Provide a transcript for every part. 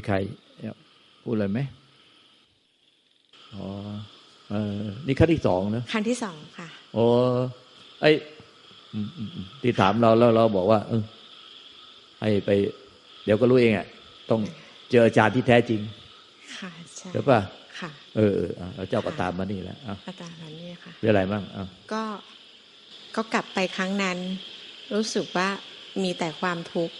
มีใครพูดอะไรไหมอ๋อเออนี่ขั้นที่สองนะครั้งที่สองค่ะโอ้ไออืมอืมอืมที่ถามเราแล้วเราบอกว่า เออให้ไป เดี๋ยวก็รู้เองอะต้องเจออาจารย์ที่แท้จริง ค่ะใช่เดี๋ยวป่ะค่ะเออเออเอาเจ้าก็ตามมานี่แล้วเอาอาจารย์นั้นนี่ค่ะเรื่องอะไรบ้างเอาก็ก็กลับไปครั้งนั้น รู้สึกว่ามีแต่ความทุกข์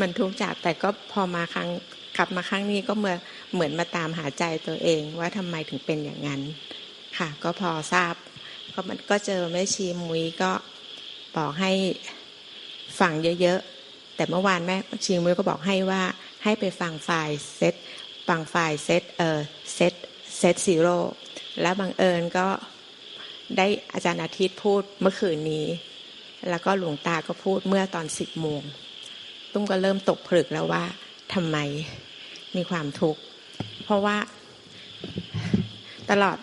มันทุกข์จากแต่ก็พอมาครั้งกลับมาครั้งนี้ก็เหมือนเหมือนมาตามหาใจตัวเอง ว่าทำไมถึงเป็นอย่างนั้น ค่ะ ก็พอทราบก็มันก็เจอแม่ชีมุ้ยก็บอกให้ฟังเยอะๆ แต่เมื่อวานแม่ชีมุ้ยก็บอกให้ว่าให้ไปฟังไฟล์เซตฟังไฟล์เซตเออเซตเซตซีโร่แล้วบังเอิญก็ได้อาจารย์อาทิตย์พูดเมื่อคืนนี้ แล้วก็หลวงตาก็พูดเมื่อตอนสิบโมง ตุ้มก็เริ่มตกผลึกแล้วว่าทำไมมีความทุกข์เพราะว่าตลอด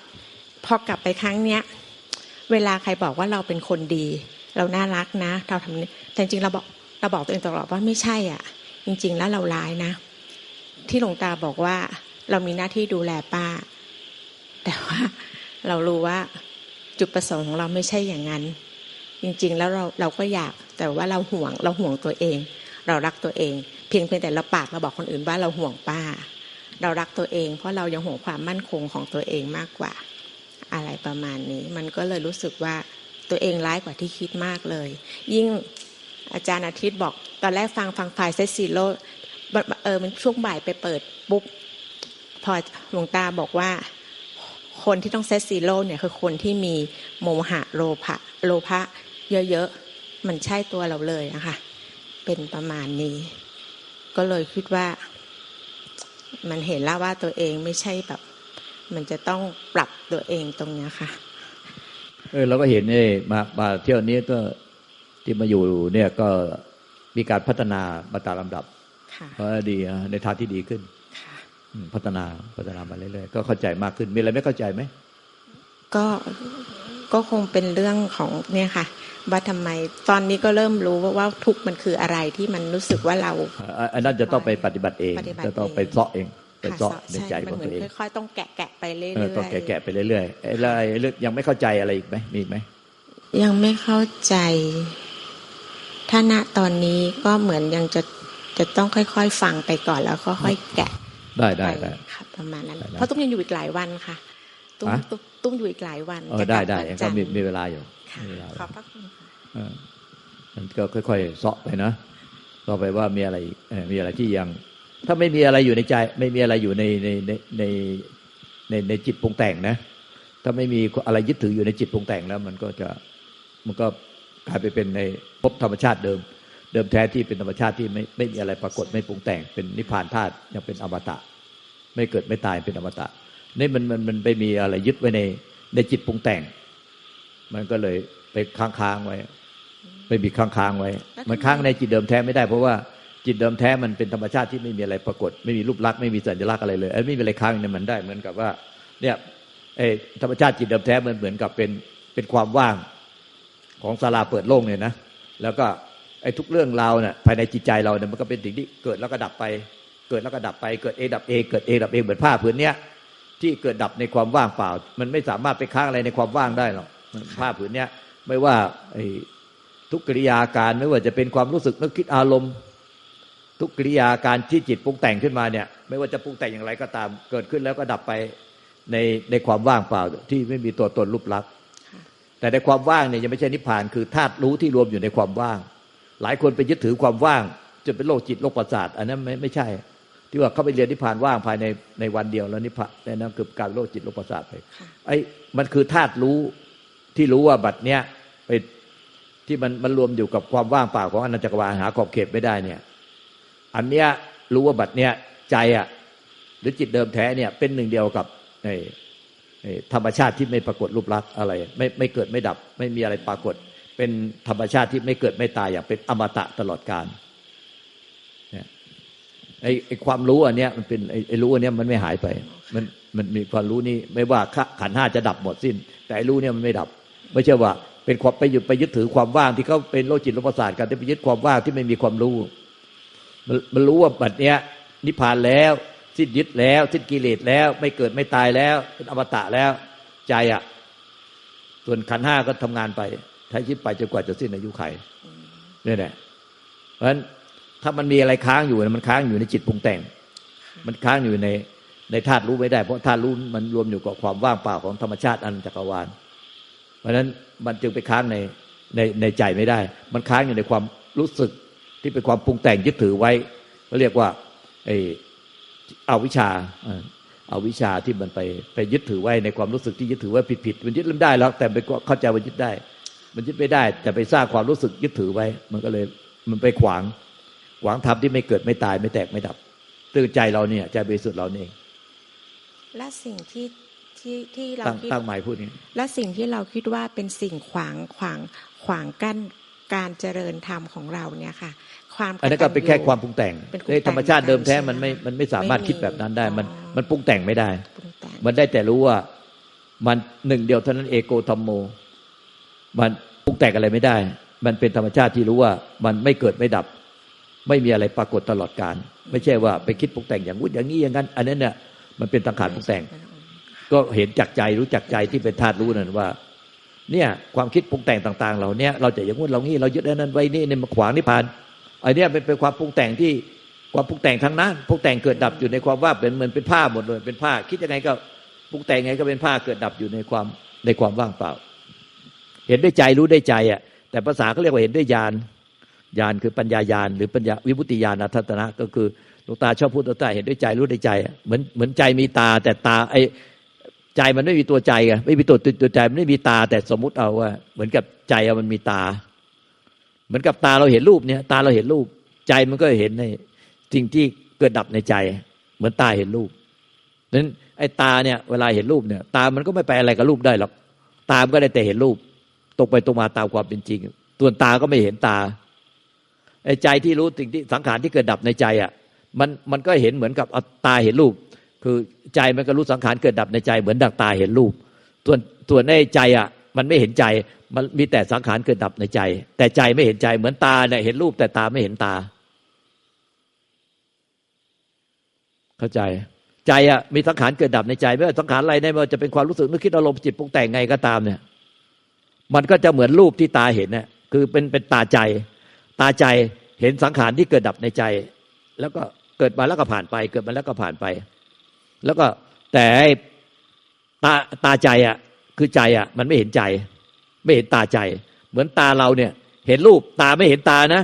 พอกลับไปครั้งเนี้ย เวลาใครบอกว่าเราเป็นคนดี เราน่ารักนะ เราทำแต่จริงเราบอกเราบอกตัวเองตลอดว่าไม่ใช่อะ จริง ๆ แล้วเราร้ายนะ ที่หลวงตาบอกว่า เรามีหน้าที่ดูแลป้า แต่ว่าเรารู้ว่าจุดประสงค์ของเราไม่ใช่อย่างนั้น จริง ๆ แล้วเราเราก็อยากแต่ว่าเราห่วงเราห่วงตัวเอง เรารักตัวเอง เพียงเพียงแต่เราปากเราบอกคนอื่นว่าเราห่วงป้า เรารักตัวเอง เพราะเรายังห่วงความมั่นคงของตัวเองมากกว่า อะไรประมาณนี้ มันก็เลยรู้สึกว่าตัวเองร้ายกว่าที่คิดมากเลย ยิ่งอาจารย์อาทิตย์บอกตอนแรกฟังฟังไฟล์เซซิโลเออมันช่วงบ่ายไปเปิดปุ๊บพอหลวงตาบอกว่าคนที่ต้องเซตซีโร่เนี่ยคือคนที่มีโมหะโลภะโลภะเยอะๆ มันใช่ตัวเราเลยนะคะ เป็นประมาณนี้ ก็เลยคิดว่า มันเห็นแล้วว่าตัวเองไม่ใช่แบบ มันจะต้องปรับตัวเองตรงเนี้ยค่ะ เออเราก็เห็นเนี่ยมามาเที่ยวนี้ก็ที่มาอยู่เนี่ยก็มีการพัฒนามาตามลำดับค่ะเพราะดีอะในทางที่ดีขึ้นค่ะอืมพัฒนาพัฒนามาเรื่อยๆก็เข้าใจมากขึ้นมีอะไรไม่เข้าใจไหมก็ ก็คงเป็นเรื่องของเนี่ยค่ะ ว่าทำไมตอนนี้ก็เริ่มรู้ว่าว่าทุกข์มันคืออะไรที่มันรู้สึกว่าเราอะอันนั้นจะต้องไปปฏิบัติเองปฏิบัติจะต้องไปเองเสาะเองไปค่ะเสาะในช่ใจมัของเหมืตัอนวเองค่อยๆต้องแกะแกะไปเรื่อยเออต้องๆแกะๆไปเรื่อยๆไอ้แล้วไอ้เรื่องยังไม่เข้าใจอะไรอีกไหมมีอีกไหมยังไม่เข้าใจถ้าณตอนนี้ก็เหมือนยังจะจะต้องค่อยๆฟังไปก่อนแล้วก็ค่อยแกะได้ได้ไปได้ค่ะประมาณนั้นได้ได้เพราะตุ้มยังอยู่อีกหลายวันค่ะ ตุ้มฮะตุ้มตุ้มอยู่อีกหลายวันเออจะกได้ลับได้วันก็จันทร์มีมีเวลาอยู่ค่ะมีเวลาอยู่ขอบพระคุณค่ะเออมันก็ค่อยๆเสาะไปนะต่อไปว่ามีอะไรอีกเออมีอะไรที่ยัง ถ้าไม่มีอะไรอยู่ในใจ ไม่มีอะไรอยู่ในในในในในในจิตปรุงแต่งนะ ถ้าไม่มีอะไรยึดถืออยู่ในจิตปรุงแต่งแล้ว มันก็จะมันก็กลายไปเป็นในภพธรรมชาติเดิม เดิมแท้ที่เป็นธรรมชาติที่ไม่ไม่มีอะไรปรากฏไม่ปรุงแต่งเป็นนิพพานธาตุยังเป็นอมตะ ไม่เกิดไม่ตายเป็นอมตะ นี่มันมันมันไปมีอะไรยึดไว้ในในจิตปรุงแต่ง มันก็เลยไปค้างค้างๆไว้ ไปบีบค้างค้างๆไว้แล้วทำไมมันค้างในจิตเดิมแท้ไม่ได้เพราะว่าจิตเดิมแท้มันเป็นธรรมชาติที่ไม่มีอะไรปรากฏ ไม่มีรูปลักษณ์ไม่มีสัญลักษณ์อะไรเลยไอ้ไม่มีอะไรค้างในมันได้เหมือนกับว่า เนี่ยไอ้ธรรมชาติจิตเดิมแท้มันเหมือนกับเป็นเป็นความว่างของศาลาเปิดโล่งเนี่ยนะแล้วก็ไอ้ทุกเรื่องราวเนี่ยภายในจิตใจเราเนี่ยมันก็เป็นสิ่งที่เกิดแล้วก็ดับไป เกิดแล้วก็ดับไปเกิดเอดับเอเกิดเอดับเอเหมือนผ้าผืนเนี้ย ที่เกิดดับในความว่างเปล่า มันไม่สามารถไปค้างอะไรในความว่างได้หรอกผ้าผืนเนี้ยไม่ว่าอทุกกิริยาการไม่ว่าจะเป็นความรู้สึกนึกคิดอารมณ์ ทุกกิริยาการที่จิตปรุงแต่งขึ้นมาเนี่ย ไม่ว่าจะปรุงแต่งอย่างไรก็ตามเกิดขึ้นแล้วก็ดับไปในในความว่างเปล่าที่ไม่มีตัวตนรูปลักษณ์แต่ในความว่างเนี่ยยังไม่ใช่นิพพานคือธาตุรู้ที่รวมอยู่ในความว่าง หลายคนไปยึดถือความว่างจนเป็นโรคจิตโรคประสาท อันนั้นไม่ไม่ใช่ ที่ว่าเขาไปเรียนนิพพานว่างภายในในวันเดียวแล้วนิพพานนั่นคือการโรคจิตโรคประสาทไปค่ะไอ้มันคือธาตุรู้ที่รู้ว่าบัดเนี้ยไปที่มันมันรวมอยู่กับความว่างเปล่าของอนันตจักรวาลหาขอบเขตไม่ได้เนี่ย อันเนี้ยรู้ว่าบัดเนี้ยใจอะหรือจิตเดิมแท้เนี่ยเป็นหนึ่งเดียวกับไอ้ไอ้ธรรมชาติที่ไม่ปรากฏรูปลักษณ์อะไร ไม่ไม่เกิดไม่ดับ ไม่มีอะไรปรากฏ เป็นธรรมชาติที่ไม่เกิดไม่ตายอย่างเป็นอมตะตลอดกาลเนี่ย ไอ้ไอ้ความรู้อันเนี้ยมันเป็นไอ้ไอ้รู้อันเนี้ยมันไม่หายไป มันมันมีความรู้นี้ไม่ว่าขันห้าจะดับหมดสิ้น แต่ไอ้รู้เนี่ยมันไม่ดับ ไม่ใช่ว่าเป็นความไปยึดไปยึดถือความว่างที่เขาเป็นโลจิตโลกประสาทกันที่ไปยึดความว่างที่ไม่มีความรู้ มันมันรู้ว่าบัดเนี้ยนิพพานแล้วสิ้นยึดแล้วสิ้นกิเลสแล้ว ไม่เกิดไม่ตายแล้วเป็นอมตะแล้ว ใจอะ ส่วนขันห้าก็ทำงานไปใช้ชีวิตไปจนกว่าจะสิ้นอายุไขเนี่ยแหละเพราะฉะนั้น ถ้ามันมีอะไรค้างอยู่มันค้างอยู่ในจิตปรุงแต่ง มันค้างอยู่ในในธาตุรู้ไม่ได้ เพราะธาตุรู้มันรวมอยู่กับความว่างเปล่าของธรรมชาติอันจักรวาล เพราะฉะนั้นมันจึงไปค้างในในในใจไม่ได้ มันค้างอยู่ในความรู้สึกที่เป็นความปรุงแต่งยึดถือไว้ก็เรียกว่าไอ้เอาวิชาเอาวิชาที่มันไปไปยึดถือไว้ในความรู้สึกที่ยึดถือไว้ผิดๆมันยึดไม่ได้แล้วแต่ไปเข้าใจว่ายึดได้ มันยึดไม่ได้แต่ไปสร้างความรู้สึกยึดถือไว้ มันก็เลยมันไปขวาง ขวางธรรมที่ไม่เกิดไม่ตายไม่แตกไม่ดับตื่นใจเราเนี่ยใจบริสุทธิ์เราเนี่ยเอง และสิ่งที่ที่ที่เราตั้งคิดตั้งหมายพูดนี้และสิ่งที่เราคิดว่าเป็นสิ่งขวางขวางขวางกั้นการเจริญธรรมของเราเนี่ยค่ะ ความอันนั้นก็เป็นแค่ความปรุงแต่งเป็นในธรรมชาติเดิมแท้มันไม่ใช่หมันไม่สามารถคิดแบบนั้นได้ มันอ๋อมันปรุงแต่งไม่ได้ปรุงแต่งมันได้แต่รู้ว่ามันหนึ่งเดียวเท่านั้นเอโกธรรมโม มันปรุงแต่งอะไรไม่ได้ มันเป็นธรรมชาติที่รู้ว่า มันไม่เกิดไม่ดับ ไม่มีอะไรปรากฏตลอดการ ไม่ใช่ว่าไปคิดปรุงแต่งอย่างนู้นอย่างนี้อย่างนั้น อันนั้นเนี่ยมันเป็นสังขารปรุงแต่ง ก็เห็นจักใจรู้จักใจที่เป็นธาตุรู้นั่นว่า เนี่ยความคิดปรุงแต่งต่าง ๆ เราเนี่ยเราจะอย่างงู้นเรางี้เรายึดนนั้นไว้นี่เนี่ยมาขวางนิพพานไอ้นี่เป็นเป็นความปรุงแต่งที่ความปรุงแต่งทั้งนั้นปรุงแต่งเกิดดับอยู่ในความว่าเป็นเหมือนเป็นผ้าหมดเลยเป็นผ้า คิดยังไงก็ปรุงแต่งไงก็เป็นผ้าเกิดดับอยู่ในความในความว่างเปล่า เห็นด้วยใจรู้ด้วยใจอะแต่ภาษาเขาเรียกว่าเห็นด้วยญาณ ญาณคือปัญญาญาณหรือปัญญาวิมุตติญาณทัตนะ ก็คือหลวงตาชอบพูดตัวใต้เห็นด้วยใจรู้ด้วยใจ เหมือนเหมือนใจมีตา แต่ตาไอใจมันไม่มีตัวใจไงไม่มีตัวตัวใจมันไม่มีตา แต่สมมุติเอาว่า เหมือนกับใจมันมีตา เหมือนกับตาเราเห็นรูปเนี่ย ตาเราเห็นรูป ใจมันก็เห็นในสิ่งที่เกิดดับในใจ เหมือนตาเห็นรูปนั้นไอ้ตาเนี่ยเวลาเห็นรูปเนี่ย ตามันก็ไม่ไปอะไรกับรูปได้หรอกตามก็ได้แต่เห็นรูปตรงไปตรงมาตามความเป็นจริงตัวตาก็ไม่เห็นตา ไอ้ใจที่รู้สิ่งที่สังขารที่เกิดดับในใจอะมันมันก็เห็นเหมือนกับตาเห็นรูป คือใจมันก็รู้สังขารเกิดดับในใจเหมือนดังตาเห็นรูป ส่วนส่วนในใจอะมันไม่เห็นใจมันมีแต่สังขารเกิดดับในใจ แต่ใจไม่เห็นใจเหมือนตาเนี่ยเห็นรูปแต่ตาไม่เห็นตา เข้าใจ ใจอะมีสังขารเกิดดับในใจไม่ว่าสังขารอะไรไม่ว่าจะเป็นความรู้สึกนึกคิดอารมณ์จิตปรุงแต่งไงก็ตามเนี่ย มันก็จะเหมือนรูปที่ตาเห็นเนี่ยคือเป็นเป็นตาใจ ตาใจเห็นสังขารที่เกิดดับในใจ แล้วก็เกิดมาแล้วก็ผ่านไป เกิดมาแล้วก็ผ่านไป แล้วก็แต่ตาตาใจอะ คือใจอะ มันไม่เห็นใจ ไม่เห็นตาใจ เหมือนตาเราเนี่ย เห็นรูปตาไม่เห็นตานะ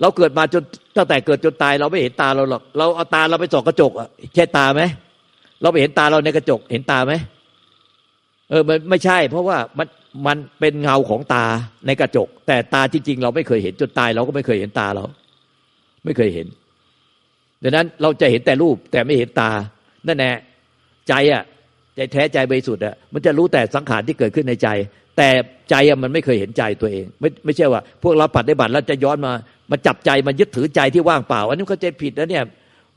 เราเกิดมาจนตั้งแต่เกิดจนตาย เราไม่เห็นตาเราหรอกเราเอาตาเราไปส่องกระจกอะใช่ตาไหมเราไปเห็นตาเราในกระจก เห็นตาไหมเออมันไม่ใช่ เพราะว่ามัน มันเป็นเงาของตาในกระจก แต่ตาจริง ๆ เราไม่เคยเห็นจนตายเราก็ไม่เคยเห็นตาเรา ไม่เคยเห็นดังนั้นเราจะเห็นแต่รูปแต่ไม่เห็นตานั่นแหละใจอะใจแท้ใจบริสุทธิ์อะมันจะรู้แต่สังขารที่เกิดขึ้นในใจ แต่ใจอะมันไม่เคยเห็นใจตัวเอง ไม่ไม่ใช่ว่า พวกเราปฏิบัติแล้วจะย้อนมามาจับใจมายึดถือใจที่ว่างเปล่า อันนี้เขาใจผิดนะเนี่ย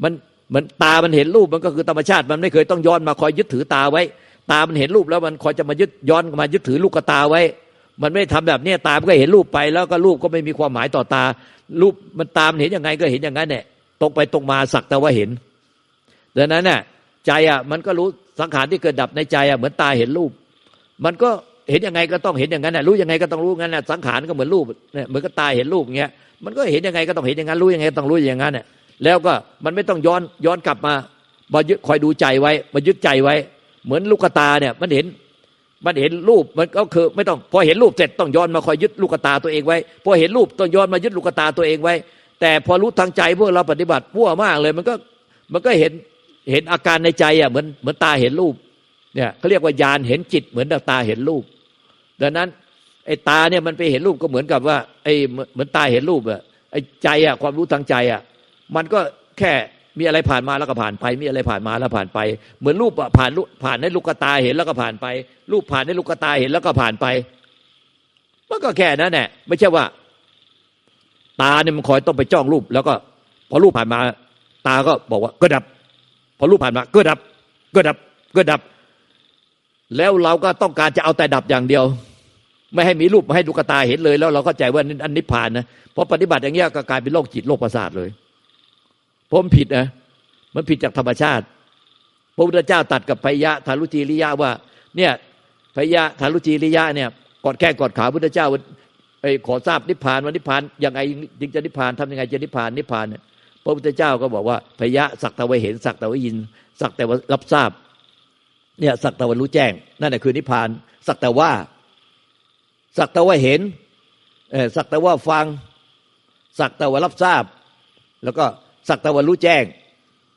มันมือนตามันเห็นรูปมันก็คือธรรมชาติ มันไม่เคยต้องย้อนมาคอยยึดถือตาไว้ ตามันเห็นรูปแล้วมันคอยจะมายึดย้อนมายึดถือลูกกระตาไว้ มันไม่ทำแบบนี้ตามันก็เห็นรูปไป แล้วก็รูปก็ไม่มีความหมายต่อตา รูปมันตามเห็นยังไงก็เห็นอย่างนั้นเนี่ยตรงไปตรงมาสักแต่ว่าเห็นดังนั้นน่ะใจอะมันก็รู้สังขารที่เกิดดับในใจอะเหมือนตาเห็นรูป มันก็เห็นยังไงก็ต้องเห็นอย่างนั้นน่ะรู้ยังไงก็ต้องรู้งั้นน่ะสังขารก็เหมือนรูปเนี่ยเหมือนกับตาเห็นรูปเงี้ยมันก็เห็นยังไงก็ต้องเห็นอย่างนั้นรู้ยังไงก็ต้องรู้อย่างนั้นเนี่ยแล้วก็มันไม่ต้องย้อนย้อนกลับมามายึดคอยดูใจไว้มายึดใจไว้ เหมือนลูกตาเนี่ยมันเห็นมันเห็นรูปมันก็คือไม่ต้องพอเห็นรูปเสร็จต้องย้อนมาคอยยึดลูกตาตัวเองไว้พอเห็นรูปต้องย้อนมายึดลูกตาตัวเองไว้ แต่พอรู้ทางใจพวกเราปฏิบัติมั่วมากเลยมันก็มันก็เห็นเห็นอาการในใจอะเหมือนเหมือนตาเห็นรูปเนี่ยเขาเรียกว่าญาณเห็นจิตเหมือนตาเห็นรูป ดังนั้นไอ้ตาเนี่ยมันไปเห็นรูปก็เหมือนกับว่าไอ้เหมือนตาเห็นรูปอะไอ้ใจอะความรู้ทางใจอะมันก็แค่ มีอะไรผ่านมาแล้วก็ผ่านไป มีอะไรผ่านมาแล้วผ่านไป เหมือนรูปอะผ่านรูปผ่านให้ลูกตาเห็นแล้วก็ผ่านไป รูปผ่านให้ลูกตาเห็นแล้วก็ผ่านไปมันก็แค่นั้นแหละไม่ใช่ว่า ตาเนี่ยมันคอยต้องไปจ้องรูป แล้วก็ พอรูปผ่านมา ตาก็บอกว่าก็ดับ พอรูปผ่านมาก็ดับ ก็ดับก็ดับ แล้วเราก็ต้องการจะเอาแต่ดับอย่างเดียว ไม่ให้มีรูปมาให้ลูกตาเห็นเลย แล้วเราก็ใจว่าอันนิพพานนะพอปฏิบัติอย่างเงี้ยก็กลายเป็นโรคจิตโรคประสาทเลย เพราะมันผิดนะมันผิดจากธรรมชาติ พระพุทธเจ้าตัดกับพยะทารุจีริยะว่า เนี่ยพยะทารุจีริยะเนี่ยกอดแข้งกอดขาพุทธเจ้าไอ้ขอทราบนิพพานว่านิพพานยังไงจึงจะนิพพานทำยังไงจะนิพพานนิพพานเนี่ยพระพุทธเจ้าก็บอกว่าพยะสักแต่ว่าเห็นสักแต่ว่ายิน สักแต่ว่ารับทราบเนี่ยสักแต่ว่ารู้แจ้งนั่นแหละคือนิพพาน สักแต่ว่า สักแต่ว่าเห็นเออสักแต่ว่าฟัง สักแต่ว่ารับทราบ แล้วก็ สักต่ว่ารู้แจ้ง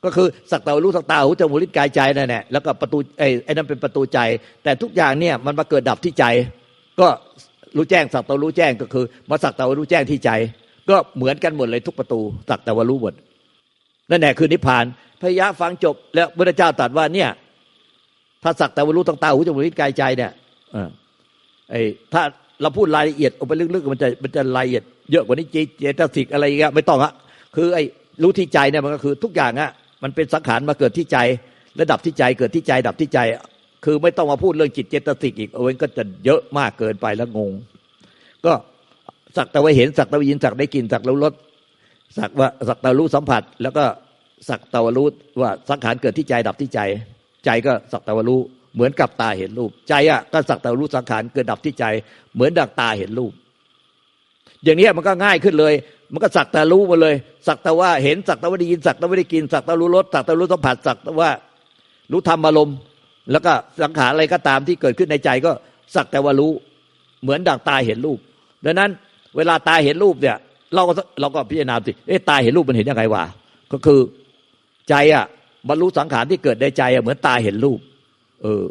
ก็คือสักต่ว่ารู้สักตาหูจมูกลิ้นกายใจนั่นแหละแล้วก็ประตูไอ้ไอ้นั่นเป็นประตูใจ แต่ทุกอย่างเนี่ยมันมาเกิดดับที่ใจ ก็รู้แจ้งสักต่ว่ารู้แจ้งก็คือ มาสักต่ว่ารู้แจ้งที่ใจ ก็เหมือนกันหมดเลยทุกประตู สักต่ว่ารู้หมดนั่นแหละคือนิพพานพยะฟังจบ แล้วพระเจ้าตรัสว่าเนี่ย ถ้าสักแต่ว่ารู้ตั้งตาหูจมูกลิ้นกายใจเนี่ยอไอ้ถ้าเราพูดรายละเอียดออกไปลึกๆมันจะมันจะรายละเอียดเยอะกว่านี้เจเจตสิกอะไรเงี้ยไม่ต้องอะคือไอ้ รู้ที่ใจเนี่ยมันก็คือทุกอย่างอะมันเป็นสังขารมาเกิดที่ใจระดับที่ใจเกิดที่ใจดับที่ใจ คือไม่ต้องมาพูดเรื่องจิตเจตสิกอีกเอาไว้ก็จะเยอะมากเกินไปแล้วงง ก็สักแต่ว่าเห็นสักแต่ว่ายินสักได้กลินสักรู้รสสักว่าสักแต่รู้สัมผัส แล้วก็สักแต่ว่ารู้ว่าสังขารเกิดที่ใจดับที่ใจ ใจก็สักแต่ว่ารู้เหมือนกับตาเห็นรูป ใจอะก็สักแต่ว่ารู้สังขารเกิดดับที่ใจ เหมือนดังตาเห็นรูป อย่างนี้มันก็ง่ายขึ้นเลย มันก็สักแต่รู้มาเลย สักแต่ว่าเห็นสักแต่ว่าได้ยินสักแต่ว่าได้กินสักแต่รู้รสสักแต่รู้สัมผัสสักแต่ว่ารู้ธรรมอารมณ์ แล้วก็สังขารอะไรก็ตามที่เกิดขึ้นในใจก็สักแต่ว่ารู้ เหมือนดังตาเห็นรูป ดังนั้น เวลาตาเห็นรูปเนี่ย เราก็เราก็พิจารณาสิเอ๊ะตาเห็นรูปมันเห็นยังไงวะก็คือใจอะบรรลุสังขารที่เกิดในใจอะเหมือนตาเห็นรูป เออ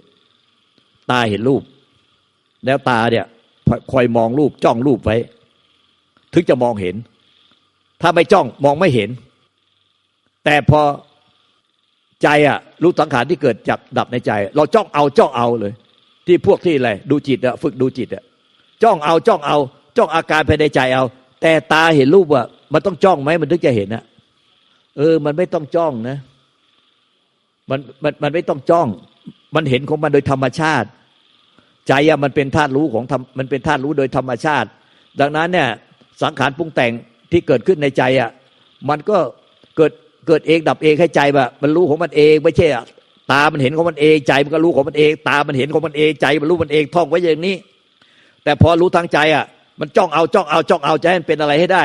ตาเห็นรูป แล้วตาเนี่ยคอยมองรูปจ้องรูปไว้ ถึงจะมองเห็น ถ้าไม่จ้องมองไม่เห็น แต่พอใจอะรู้สังขารที่เกิดจับดับในใจ เราจ้องเอาจ้องเอาเลย ที่พวกที่อะไรดูจิตอะฝึกดูจิตอะจ้องเอาจ้องเอา จ้องอาการภายในใจเอา แต่ตาเห็นรูปว่ามันต้องจ้องไหมมันถึงจะเห็นอะเออ มันไม่ต้องจ้องนะ มันมันมันไม่ต้องจ้อง มันเห็นของมันโดยธรรมชาติ ใจอะมันเป็นธาตุรู้ของธรรมมันเป็นธาตุรู้โดยธรรมชาติ ดังนั้นเนี่ยสังขารปรุงแต่ง ที่เกิดขึ้นในใจอะมันก็เกิดเกิดเองดับเองให้ใจแบบมันรู้ของมันเองไม่ใช่อะตา มันเห็นของมันเองใจ มันก็รู้ของมันเอง ตา มันเห็นของมันเองใจ มันรู้มันเองท่องไว้อย่างนี้ แต่พอรู้ทางใจอะ มันจ้องเอาจ้องเอาจ้องเอาจะให้มันเป็นอะไรให้ได้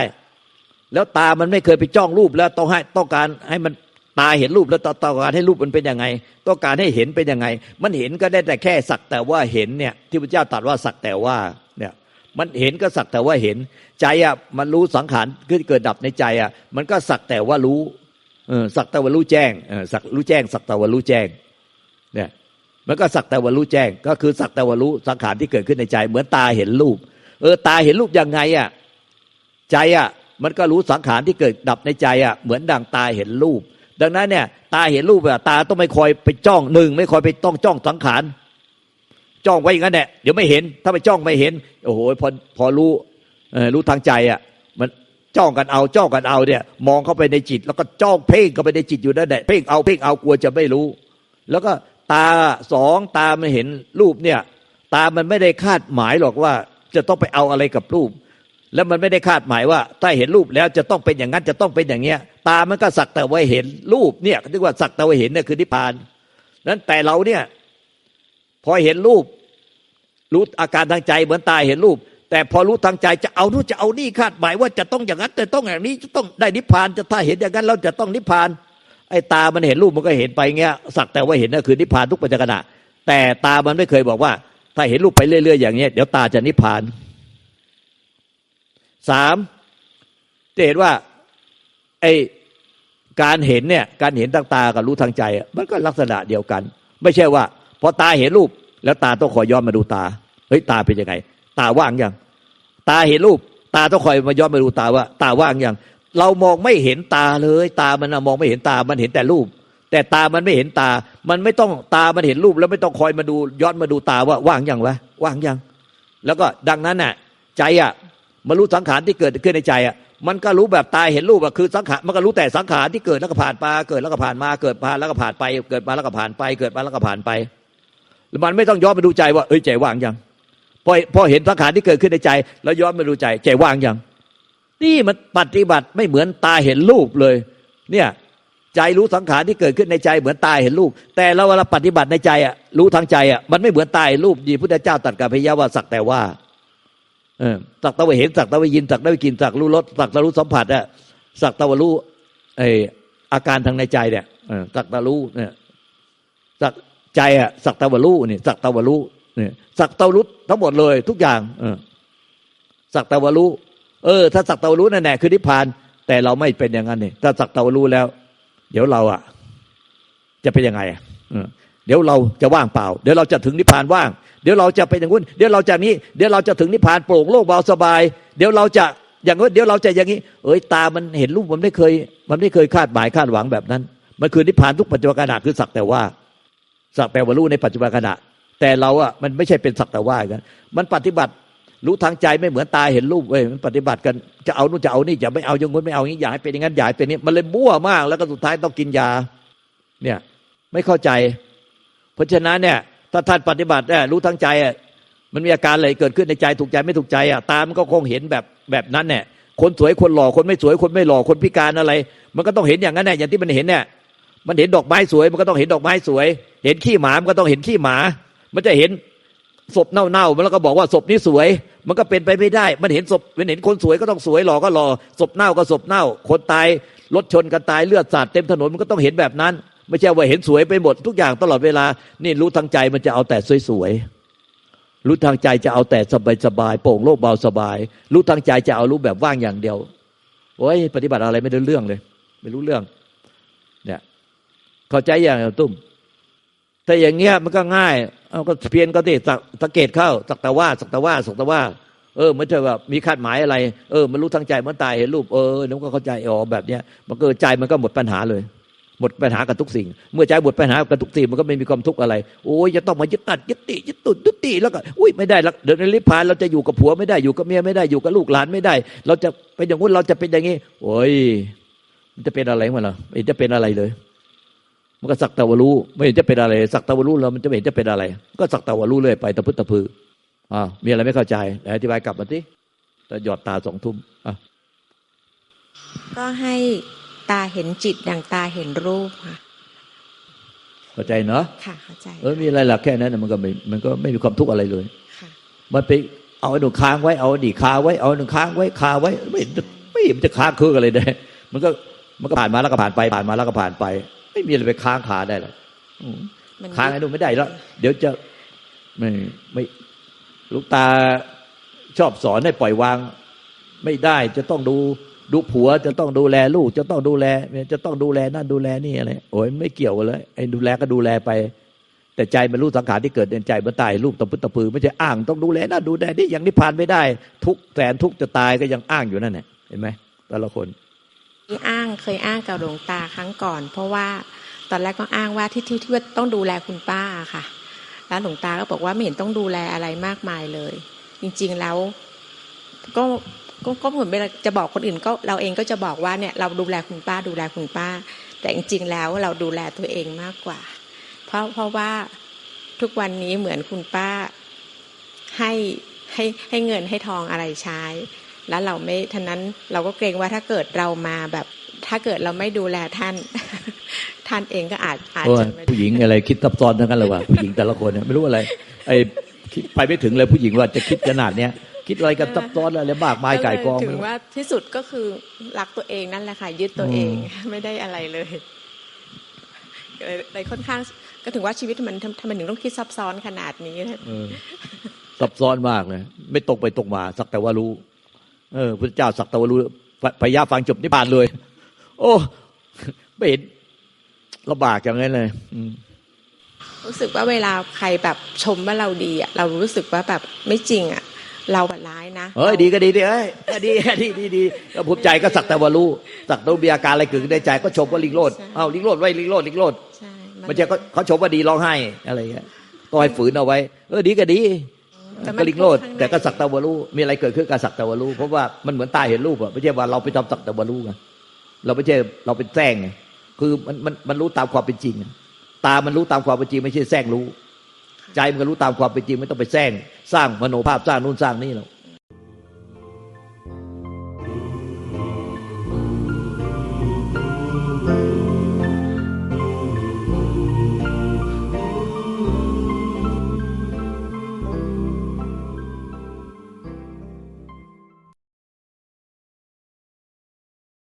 แล้วตา มันไม่เคยไปจ้องรูปแล้วต้องให้ต้องการให้มันตาเห็นรูปแล้วต้องการให้รูปมันเป็นยังไง ต้องการให้เห็นเป็นยังไง มันเห็นก็ได้แต่แค่สักแต่ว่าเห็นเนี่ยที่พระเจ้าตรัสว่าสักแต่ว่าเนี่ย มันเห็นก็สักแต่ว่าเห็น ใจอะมันรู้สังขารที่เกิดดับในใจอะ มันก็สักแต่ว่ารู้เออสักแต่ว่ารู้แจ้งเออสักรู้แจ้ง สักแต่ว่ารู้แจ้ง เนี่ย มันก็สักแต่ว่ารู้แจ้ง ก็คือสักแต่ว่ารู้สังขารที่เกิดขึ้นในใจ เหมือนตาเห็นรูป เออ ตาเห็นรูปยังไงอะใจอะ มันก็รู้สังขารที่เกิดดับในใจอะ เหมือนดังตาเห็นรูป ดังนั้นเนี่ย ตาเห็นรูปอะตาต้องไม่คอยไปจ้องหนึ่งไม่คอยไปต้องจ้องสังขาร จ้องไว้อย่างนั้นแหละเดี๋ยวไม่เห็น ถ้าไปจ้องไม่เห็น โอ้โหพอพอรู้รู้ทางใจอะ มันจ้องกันเอาจ้องกันเอาเนี่ย มองเข้าไปในจิต แล้วก็จ้องเพ่งเข้าไปในจิตอยู่นั่นแหละเพ่งเอาเพ่งเอากลัวจะไม่รู้ แล้วก็ตาสองตามันเห็นรูปเนี่ย ตามันไม่ได้คาดหมายหรอกว่า จะต้องไปเอาอะไรกับรูป แล้วมันไม่ได้คาดหมายว่า ถ้าเห็นรูปแล้วจะต้องเป็นอย่างนั้นจะต้องเป็นอย่างเงี้ย ตามันก็สักแต่ว่าเห็นรูปเนี่ยเรียกว่าสักแต่ว่าเห็นเนี่ยคือนิพพานนั้นแต่เราเนี่ย พอเห็นรูป รู้อาการทางใจเหมือนตาเห็นรูป แต่พอรู้ทางใจจะเอานู่นจะเอานี่คาดหมายว่าจะต้องอย่างนั้นจะต้องอย่างนี้จะต้องได้นิพพานจะถ้าเห็นอย่างนั้นเราจะต้องนิพพาน ไอ้ตามันเห็นรูปมันก็เห็นไปเงี้ยสักแต่ว่าเห็นนั่นคือนิพพานทุกปัจจุบันแต่ตามันไม่เคยบอกว่า ถ้าเห็นรูปไปเรื่อยๆอย่างเงี้ยเดี๋ยวตาจะนิพพานสามจะเห็นว่าไอ้การเห็นเนี่ยการเห็นทางตากับรู้ทางใจ มันก็ลักษณะเดียวกัน ไม่ใช่ว่า พอตาเห็นรูป แล้วตาต้องคอยย้อนมาดูตา เฮ้ยตาเป็นยังไง ตาว่างยัง ตาเห็นรูป ตาต้องคอยมาย้อนมาดูตาว่า ตาว่างยัง เรามองไม่เห็นตาเลย ตามันมองไม่เห็นตา มันเห็นแต่รูป แต่ตามันไม่เห็นตา มันไม่ต้องตา มันเห็นรูป แล้วไม่ต้องคอยมาดูย้อนมาดูตาว่าว่างยังวะ ว่างยัง แล้วก็ดังนั้นน่ะ ใจอะมารู้สังขารที่เกิดขึ้นในใจอะมันก็รู้แบบตาเห็นรูปอะคือสังขารมันก็รู้แต่สังขารที่เกิดแล้วก็ผ่านไปเกิดแล้วก็ผ่านมาเกิดผ่านแล้วก็ผ่านไป เกิดมาแล้วก็ผ่านไป เกิดมาแล้วก็ผ่านไป มันไม่ต้องย้อนมาดูใจว่าเอ้ยใจว่างยังพอพอเห็นสังขารที่เกิดขึ้นในใจ แล้วย้อนมาดูใจใจว่างยัง นี่มันปฏิบัติไม่เหมือนตาเห็นรูปเลย เนี่ยใจรู้สังขารที่เกิดขึ้นในใจเหมือนตาเห็นรูป แต่เราเวลาปฏิบัติในใจอะรู้ทางใจอะมันไม่เหมือนตาเห็นรูปดีพุทธเจ้าตรัสกับพยาว่าสักแต่ว่าเออสักตะว่าเห็นสักตะว่ายินสักตะว่ากินสักรู้รสสักตะรู้สัมผัสอะสักตะว่ารู้ไออาการทางในใจเนี่ยสักตะรู้เนี่ยสัก ใจอะสักตะวรู้นี่สักตะวรู้นี่สักตะรู้ทั้งหมดเลย ทุกอย่าง เออสักตะว่ารู้เออ ถ้าสักตะว่ารู้นั่นแหละคือนิพพาน แต่เราไม่เป็นอย่างนั้นนี่ถ้าสักตะว่ารู้แล้ว เดี๋ยวเราอะจะเป็นยังไงอะเออเดี๋ยวเราจะว่างเปล่า เดี๋ยวเราจะถึงนิพพานว่าง เดี๋ยวเราจะเป็นอย่างนู้น เดี๋ยวเราจะนี้ เดี๋ยวเราจะถึงนิพพานโปร่งโล่งเบาสบาย เดี๋ยวเราจะอย่างนู้น เดี๋ยวเราจะอย่างนี้ เอ้ยตา มันเห็นรูปมันไม่เคย มันไม่เคยคาดหมายคาดหวังแบบนั้น มันคือนิพพานทุกปัจจุบันขณะคือสักแต่ว่า สักแต่ว่ารู้ในปัจจุบันขณะ แต่เราอะมันไม่ใช่เป็นสักแต่ว่ากันมันปฏิบัติรู้ทางใจไม่เหมือนตาเห็นรูปเว้ยมันปฏิบัติกันจะเอานู่นจะเอานี่จะไม่เอาอย่างงู้นไม่เอาอย่างนี้อยากให้เป็นอย่างนั้นอยากให้เป็นนี้มันเลยมั่วมาก แล้วก็สุดท้ายต้องกินยา เนี่ยไม่เข้าใจ เพราะฉะนั้นเนี่ย ถ้าท่านปฏิบัติเนี่ยรู้ทั้งใจอะมันมีอาการอะไรเกิดขึ้นในใจถูกใจไม่ถูกใจอะตามันก็คงเห็นแบบแบบนั้นเนี่ยคนสวยคนหล่อคนไม่สวยคนไม่หล่อคนพิการอะไร มันก็ต้องเห็นอย่างนั้นแหละอย่างที่มันเห็นเนี่ย มันเห็นดอกไม้สวย มันก็ต้องเห็นดอกไม้สวย เห็นขี้หมา มันก็ต้องเห็นขี้หมา มันจะเห็นศพเน่าๆมันแล้วก็บอกว่าศพนี้สวย มันก็เป็นไปไม่ได้ มันเห็นศพมันเห็นคนสวยก็ต้องสวยหล่อก็หล่อศพเน่าก็ศพเน่า คนตายรถชนกันตายเลือดสาดเต็มถนนมันก็ต้องเห็นแบบนั้น ไม่ใช่ว่าเห็นสวยไปหมดทุกอย่างตลอดเวลา นี่รู้ทางใจมันจะเอาแต่สวยๆรู้ทางใจจะเอาแต่สบายๆโปร่งโล่งเบาสบาย รู้ทางใจจะเอารู้แบบว่างอย่างเดียวโอ้ยปฏิบัติอะไรไม่ได้เรื่องเลย ไม่รู้เรื่อง เข้าใจอย่างตุ้มถ้าอย่างเงี้ยมันก็ง่าย เอาก็เพียนก็ติสักสังเกตเข้าสักแต่ว่าสักแต่ว่าสักแต่ว่า เออไมันจะแบบมีคาดหมายอะไร เออมันรู้ทางใจมันตายเห็นรูปเออแล้วก็เข้าใจอ๋อแบบเนี้ยมันก็ใจมันก็หมดปัญหาเลย หมดปัญหากับทุกสิ่ง เมื่อใจหมดปัญหากับทุกสิ่งมันก็ไม่มีความทุกข์อะไรโอ้ยจะต้องมายึดตัดยึดติยึดตุดยึดติแล้วก็อุ้ยไม่ได้ละเดี๋ยวในลิพานเราจะอยู่กับผัวไม่ได้อยู่กับเมียไม่ได้อยู่กับลูกหลานไม่ได้ เราจะเป็นอย่างนู้นเราจะเป็นอย่างนี้โอ้ยมันจะเป็นอะไรมันล่ะม่เห็นจะเป็นอะไรเลย มันก็สักแต่ว่ารู้ไม่เห็นจะเป็นอะไร สักแต่ว่ารู้แล้วมันจะไม่เห็นจะเป็นอะไร ก็สักแต่ว่ารู้เลยไปตะพึดตะพืออ่ามีอะไรไม่เข้าใจไหนอธิบายกลับมาสิแต่หยอดตาสองทุ่มอะก็ให้ตาเห็นจิตดังตาเห็นรูปค่ะเข้าใจเนาะค่ะเข้าใจเออมีอะไรหลักแค่นั้นน่ะมันก็ไม่มันก็ไม่มีความทุกข์อะไรเลยค่ะมันไปเอาไอ้หนูค้างไว้เอาดีคาไว้เอาหนูค้างไว้คาไว้ไม่เห็นจะไม่เห็นจะค้างคืออะไรได้มันก็มันก็ผ่านมาแล้วก็ผ่านไปผ่านมาแล้วก็ผ่านไป ไม่มีอะไรไปค้างคาได้หรอกอืมมันค้างไอ้หนูไม่ได้แล้ว เดี๋ยวจะไม่ไม่ลูกตาชอบสอนให้ปล่อยวาง ไม่ได้จะต้องดูดูผัวจะต้องดูแลลูก จะต้องดูแล จะต้องดูแลนั่นดูแลนี่อะไรโอ้ยไม่เกี่ยวกันเลยไอ้ดูแลก็ดูแลไป แต่ใจมันรู้สังขารที่เกิดในใจมันตายรูปตะพึดตะพือไม่ใช่อ้างต้องดูแลนั่นดูแลนี่อย่างนิพพานไม่ได้ ทุกข์แสนทุกข์จะตายก็ยังอ้างอยู่นั่นแหละเห็นไหมแต่ละคน ที่อ้างเคยอ้างกับหลวงตาครั้งก่อน เพราะว่าตอนแรกก็อ้างว่าที่ที่ที่ว่าต้องดูแลคุณป้าค่ะ แล้วหลวงตาก็บอกว่าไม่เห็นต้องดูแลอะไรมากมายเลย จริงๆแล้วก็ก็ก็เหมือนจะบอกคนอื่นก็เราเองก็จะบอกว่าเนี่ยเราดูแลคุณป้าดูแลคุณป้า แต่จริงๆแล้วเราดูแลตัวเองมากกว่า เพราะเพราะว่าทุกวันนี้เหมือนคุณป้าให้ให้ให้เงินให้ทองอะไรใช้ แล้วเราไม่ท่านั้นเราก็เกรงว่าถ้าเกิดเรามาแบบ ถ้าเกิดเราไม่ดูแลท่าน ท่านเองก็อาจอาจโอ้ยจะไม่ได้ผู้หญิงอะไรคิดซับซ้อนทั้งนั้นเลยว่ะผู้หญิงแต่ละคนเนี่ยไม่รู้อะไรไอ้คิดไปไม่ถึงเลยผู้หญิงว่าจะคิดขนาดเนี้ยคิดอะไรกันซับซ้อนอะไรมากมายไก่ายกองถึงว่าที่สุดก็คือรักตัวเองนั่นแหละค่ะยึดตัวเองไม่ได้อะไรเลยเลยเลยค่อนข้างก็ถึงว่าชีวิตมันทำทำไมถึงต้องคิดซับซ้อนขนาดนี้นะเออซับซ้อนมากเลยไม่ตรงไปตรงมา สักแต่ว่ารู้ เออพระเจ้าสักแต่ว่ารู้พพญาฟังจบนิพพานเลย โอ้ไม่เห็นลำบากอย่างนั้นเลยอืมรู้สึกว่าเวลาใครแบบชมว่าเราดีอะเรารู้สึกว่าแบบไม่จริงอะ เราแบบร้ายนะเฮ้ยดีก็ดีดิเอ้ยดีดีดีดีก็ภูมิใจก็สักแต่ว่ารู้สักแต่ว่ามีอาการอะไรเกิดขึ้นในใจก็ชมว่าลิงโลดเอ้าลิงโลดไว้ลิงโลดลิงโลดใช่ไม่ใช่เขาเขาชมว่าดีร้องไห้อะไรอย่างเงี้ยต้องให้ฝืนเอาไว้ เออดีก็ดีแต่มัน ก็ลิงโลดข้างในแต่ก็สักแตะวารู้มีอะไรเกิดขึ้นกับสักแตะวารู้เพราะว่ามันเหมือนตาเห็นรูปอะไม่ใช่ว่าเราไปทำสักแตะวารู้ไงเราไม่ใช่เราเป็นแซงไงคือมันมันมันรู้ตามความเป็นจริงอะตามันรู้ตามความเป็นจริง ไม่ใช่แซงรู้ ใจมันก็รู้ตามความเป็นจริง ไม่ต้องไปแซงสร้างมโนภาพสร้างนู่นสร้างนี่หรอก